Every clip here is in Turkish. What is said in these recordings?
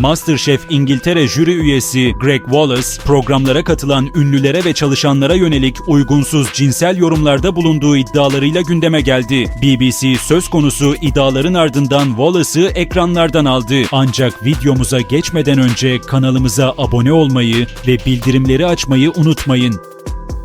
MasterChef İngiltere jüri üyesi Greg Wallace, programlara katılan ünlülere ve çalışanlara yönelik uygunsuz cinsel yorumlarda bulunduğu iddialarıyla gündeme geldi. BBC söz konusu iddiaların ardından Wallace'ı ekranlardan aldı. Ancak videomuza geçmeden önce kanalımıza abone olmayı ve bildirimleri açmayı unutmayın.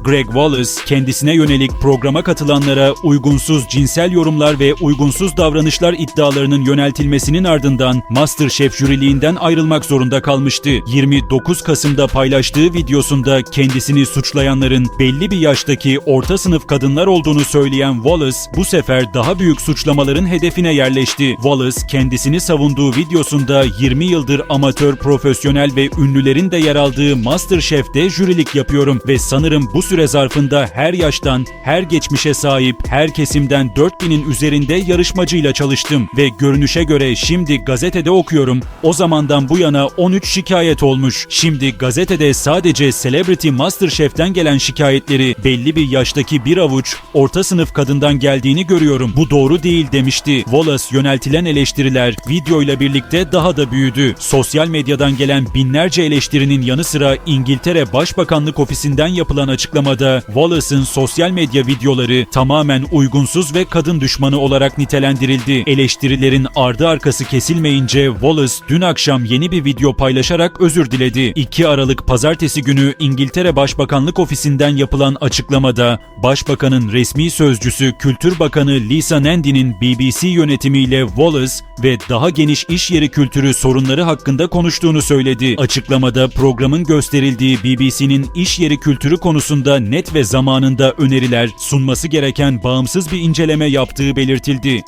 Greg Wallace, kendisine yönelik programa katılanlara uygunsuz cinsel yorumlar ve uygunsuz davranışlar iddialarının yöneltilmesinin ardından MasterChef jüriliğinden ayrılmak zorunda kalmıştı. 29 Kasım'da paylaştığı videosunda kendisini suçlayanların belli bir yaştaki orta sınıf kadınlar olduğunu söyleyen Wallace, bu sefer daha büyük suçlamaların hedefine yerleşti. Wallace, kendisini savunduğu videosunda 20 yıldır amatör, profesyonel ve ünlülerin de yer aldığı MasterChef'te jürilik yapıyorum ve sanırım bu süre zarfında her yaştan, her geçmişe sahip, her kesimden 4000'in üzerinde yarışmacıyla çalıştım ve görünüşe göre şimdi gazetede okuyorum. O zamandan bu yana 13 şikayet olmuş. Şimdi gazetede sadece Celebrity Masterchef'ten gelen şikayetleri belli bir yaştaki bir avuç orta sınıf kadından geldiğini görüyorum. Bu doğru değil demişti. Wallace yöneltilen eleştiriler videoyla birlikte daha da büyüdü. Sosyal medyadan gelen binlerce eleştirinin yanı sıra İngiltere Başbakanlık Ofisi'nden yapılan açıklamada Wallace'ın sosyal medya videoları tamamen uygunsuz ve kadın düşmanı olarak nitelendirildi. Eleştirilerin ardı arkası kesilmeyince Wallace dün akşam yeni bir video paylaşarak özür diledi. 2 Aralık pazartesi günü İngiltere Başbakanlık Ofisi'nden yapılan açıklamada Başbakanın resmi sözcüsü Kültür Bakanı Lisa Nandy'nin BBC yönetimiyle Wallace ve daha geniş iş yeri kültürü sorunları hakkında konuştuğunu söyledi. Açıklamada programın gösterildiği BBC'nin iş yeri kültürü konusunda net ve zamanında öneriler sunması gereken bağımsız bir inceleme yaptığı belirtildi.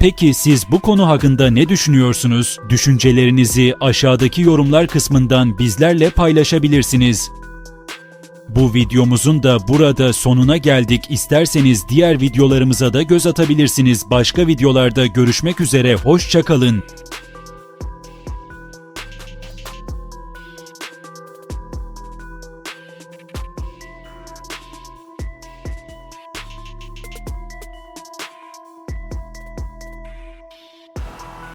Peki siz bu konu hakkında ne düşünüyorsunuz? Düşüncelerinizi aşağıdaki yorumlar kısmından bizlerle paylaşabilirsiniz. Bu videomuzun da burada sonuna geldik. İsterseniz diğer videolarımıza da göz atabilirsiniz. Başka videolarda görüşmek üzere. Hoşçakalın.